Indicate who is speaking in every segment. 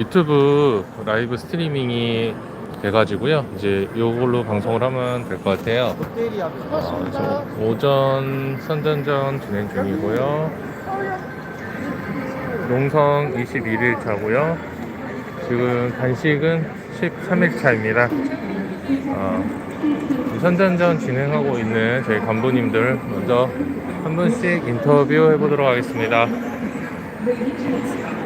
Speaker 1: 유튜브 라이브 스트리밍이 돼가지고요. 이제 요걸로 방송을 하면 될 것 같아요. 어, 지금 오전 선전전 진행 중이고요. 농성 21일 차고요. 지금 간식은 13일 차입니다. 어, 선전전 진행하고 있는 저희 간부님들 먼저 한 분씩 인터뷰 해보도록 하겠습니다.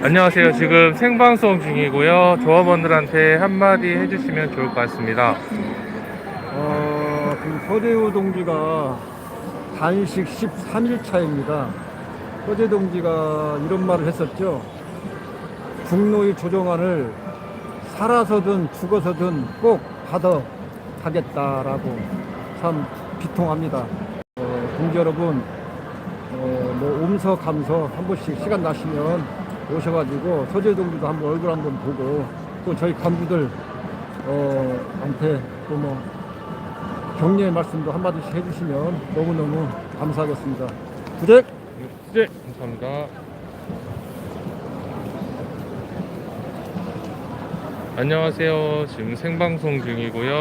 Speaker 1: 안녕하세요. 지금 생방송 중이고요. 조합원들한테 한마디 해주시면 좋을 것 같습니다.
Speaker 2: 어, 그 서대우 동지가 단식 13일 차입니다. 서재 동지가 이런 말을 했었죠. 국노의 조정안을 살아서든 죽어서든 꼭 받아 가겠다라고 참 비통합니다. 어, 동지 여러분, 어, 뭐 옴서 감서 한 번씩 시간 나시면 오셔가지고 서재 동지도 한번 얼굴 한번 보고 또 저희 간부들 어, 한테 또 뭐 격려의 말씀도 한마디씩 해주시면 너무너무 감사하겠습니다. 부대
Speaker 1: 네, 감사합니다. 안녕하세요. 지금 생방송 중이고요.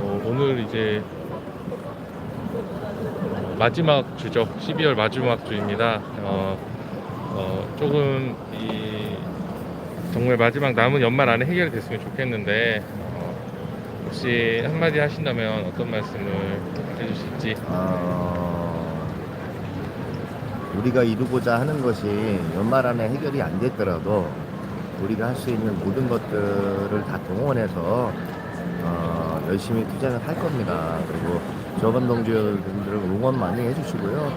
Speaker 1: 어, 오늘 이제 마지막 주죠. 12월 마지막 주입니다. 어, 어, 조금 이 정말 마지막 남은 연말 안에 해결됐으면 좋겠는데 어, 혹시 한마디 하신다면 어떤 말씀을 해주실지
Speaker 3: 어, 우리가 이루고자 하는 것이 연말 안에 해결이 안 됐더라도 우리가 할 수 있는 모든 것들을 다 동원해서 어, 열심히 투쟁을 할 겁니다. 그리고 저번 동지분들을 응원 많이 해주시고요.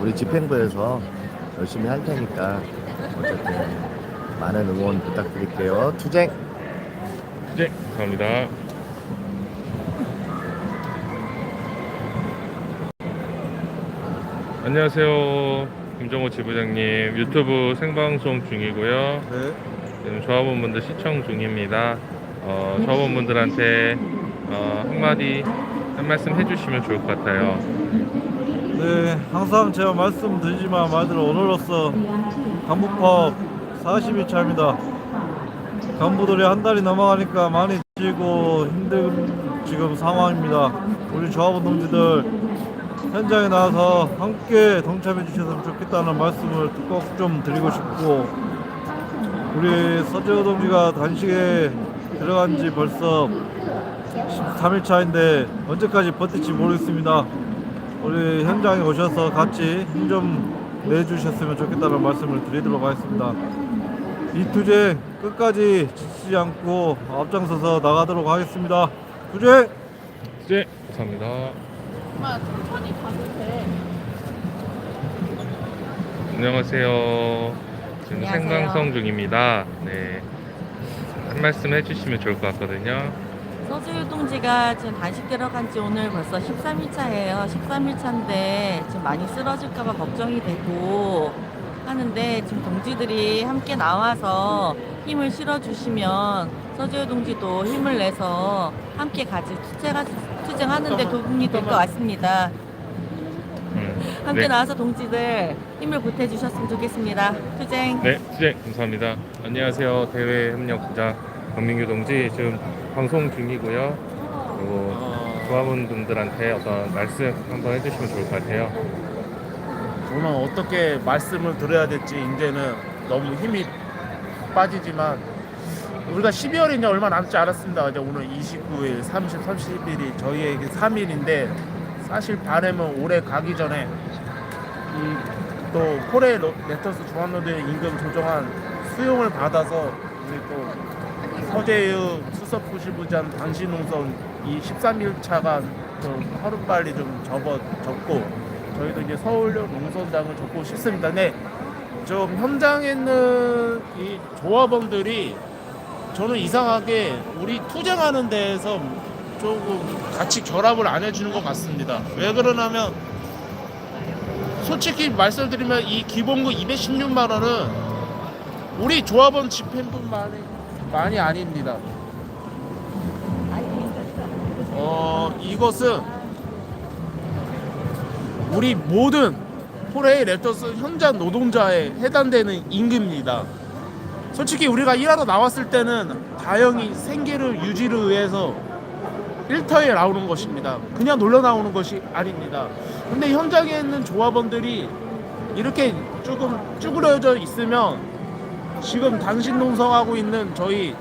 Speaker 3: 우리 집행부에서 열심히 할 테니까 어쨌든 많은 응원 부탁드릴게요. 투쟁!
Speaker 1: 네, 감사합니다. 안녕하세요. 김정호 지부장님 유튜브 생방송 중이고요.
Speaker 2: 네.
Speaker 1: 지금 조합원분들 시청 중입니다. 어, 조합원분들한테 어, 한마디 한 말씀 해주시면 좋을 것 같아요.
Speaker 4: 네, 항상 제가 말씀드리지만 말대로 오늘로써 간부법 40일 차입니다. 간부들이 한 달이 넘어가니까 많이 지고 힘든 지금 상황입니다. 우리 조합원 동지들 현장에 나와서 함께 동참해 주셨으면 좋겠다는 말씀을 꼭 좀 드리고 싶고 우리 서재호 동지가 단식에 들어간 지 벌써 13일 차인데 언제까지 버틸지 모르겠습니다. 우리 현장에 오셔서 같이 힘 좀 내주셨으면 좋겠다는 말씀을 드리도록 하겠습니다. 이 투쟁 끝까지 지치지 않고 앞장서서 나가도록 하겠습니다. 투쟁!
Speaker 1: 네, 감사합니다.
Speaker 5: 엄마 천천히 가도 돼.
Speaker 1: 안녕하세요. 지금
Speaker 5: 안녕하세요.
Speaker 1: 생방송 중입니다. 네, 한 말씀 해주시면 좋을 것 같거든요.
Speaker 5: 서주유 동지가 지금 단식 들어간 지 오늘 벌써 13일 차예요. 13일 차인데 지금 많이 쓰러질까봐 걱정이 되고 하는데 지금 동지들이 함께 나와서 힘을 실어주시면 서주유 동지도 힘을 내서 함께 같이 투쟁하, 투쟁하는데 도움이 될 것 같습니다.
Speaker 1: 음,
Speaker 5: 함께
Speaker 1: 네.
Speaker 5: 나와서 동지들 힘을 보태주셨으면 좋겠습니다. 투쟁!
Speaker 1: 네, 네, 감사합니다. 안녕하세요. 대외 협력 부장 박민규 동지 지금 방송 중이고요. 그리고 조합원 분들한테 어떤 말씀 한번 해주시면 좋을 것 같아요.
Speaker 6: 저는 어떻게 말씀을 드려야 될지 이제는 너무 힘이 빠지지만 우리가 12월이 이제 얼마 남지 않았습니다. 이제 오늘 29일, 30, 31일이 저희에게 3일인데 사실 바람은 올해 가기 전에 이또 코레 로- 레터스 중앙노대 임금 조정안 수용을 받아서 우리 또 서재유 수석부시부장 당시 농성 이 13일 차가 좀 하루빨리 좀 접어졌고 저희도 이제 서울 농선장을 접고 싶습니다. 근데 좀 현장에 있는 이 조합원들이 저는 이상하게 우리 투쟁하는 데에서 조금 같이 결합을 안 해주는 것 같습니다. 왜 그러냐면 솔직히 말씀드리면 이 기본급 216만 원은 우리 조합원 집행뿐만이 많이 아닙니다. 어 이것은 우리 모든 포레이 랩터스 현장 노동자에 해당되는 임금입니다. 솔직히 우리가 일하러 나왔을 때는 다행히 생계를 유지를 위해서 일터에 나오는 것입니다. 그냥 놀러 나오는 것이 아닙니다. 근데 현장에 있는 조합원들이 이렇게 조금 쭈그려져 있으면 지금 당신 농성하고 있는 저희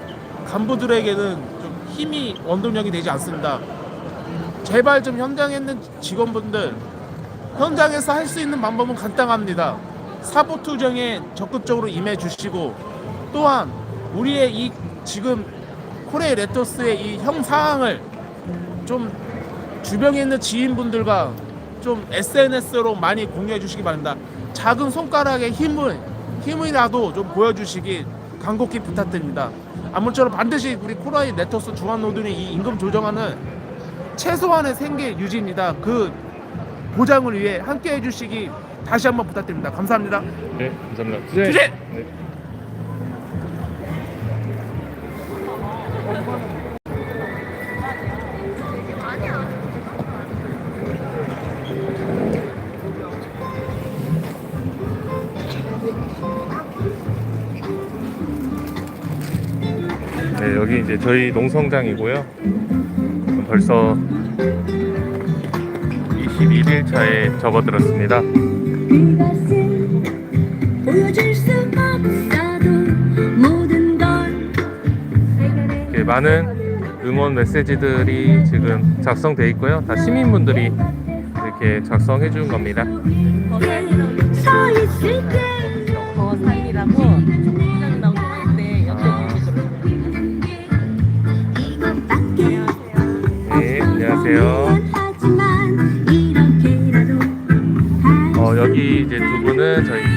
Speaker 6: 간부들에게는 좀 힘이 원동력이 되지 않습니다. 제발 좀 현장에 있는 직원분들 현장에서 할 수 있는 방법은 간단합니다. 사보 투정에 적극적으로 임해 주시고 또한 우리의 이 지금 코레 레토스의 이 형 상황을 좀 주변에 있는 지인분들과 좀 SNS로 많이 공유해 주시기 바랍니다. 작은 손가락의 힘을 힘이라도 좀 보여주시기 간곡히 부탁드립니다. 아무쪼록 반드시 우리 코라이 중앙 노동의 이 임금 조정안은 최소한의 생계 유지입니다. 그 보장을 위해 함께 해주시기 다시 한번 부탁드립니다. 감사합니다.
Speaker 1: 네, 감사합니다. 주제.
Speaker 6: 주제!
Speaker 1: 네. 네, 여기 이제 저희 농성장이고요. 벌써 21일 차에 접어들었습니다.
Speaker 7: 그것을 보여줄 수 없어도 모든 걸 해결해
Speaker 1: 이렇게 많은 응원 메시지들이 지금 작성돼 있고요. 다 시민분들이 이렇게 작성해 준 겁니다.
Speaker 7: 서 있을 때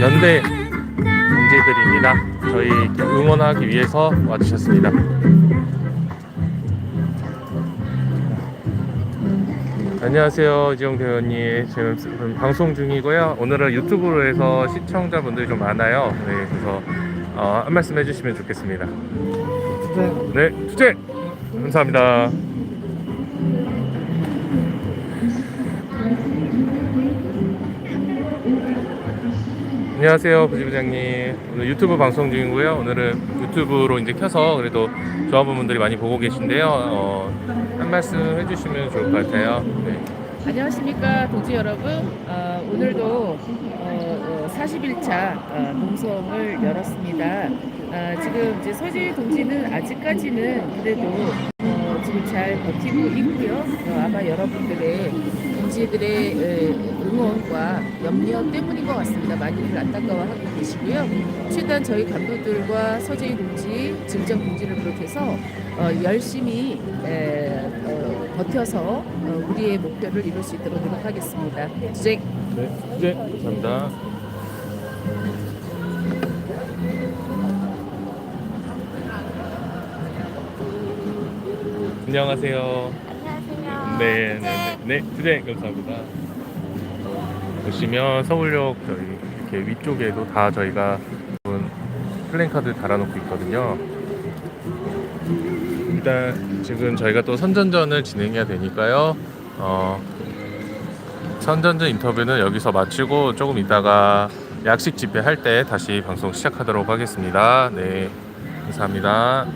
Speaker 1: 연대 동지들입니다. 저희 응원하기 위해서 와주셨습니다. 안녕하세요, 이지영 대원님. 지금 방송 중이고요. 오늘은 유튜브로 해서 시청자분들이 좀 많아요. 네, 그래서 어, 한 말씀 해주시면 좋겠습니다. 네, 주제 감사합니다. 안녕하세요, 부지부장님. 오늘 유튜브 방송 중이고요. 오늘은 유튜브로 이제 켜서 그래도 조합원분들이 많이 보고 계신데요. 어, 한 말씀 해주시면 좋을 것 같아요. 네.
Speaker 8: 안녕하십니까 동지 여러분 어, 오늘도 어, 41차 농성을 열었습니다 어, 지금 이제 서지 동지는 아직까지는 그래도 어, 지금 잘 버티고 있고요 어, 아마 여러분들의 동지들의 에, 응원과 염려 때문인 것 같습니다 많이들 안타까워하고 계시고요 최대한 저희 간부들과 서재희 동지 증정 동지를 비롯해서 어, 열심히 에, 어, 버텨서 어, 우리의 목표를 이룰 수 있도록 노력하겠습니다. 주제
Speaker 1: 네, 주제 감사합니다. 안녕하세요.
Speaker 7: 안녕하세요
Speaker 1: 네, 네, 네, 네, 주제 감사합니다. 보시면 서울역 저희 이렇게 위쪽에도 다 저희가 플랜카드 달아놓고 있거든요. 일단 지금 저희가 또 선전전을 진행해야 되니까요. 어, 선전전 인터뷰는 여기서 마치고 조금 이따가 약식 집회 할 때 다시 방송 시작하도록 하겠습니다. 네, 감사합니다.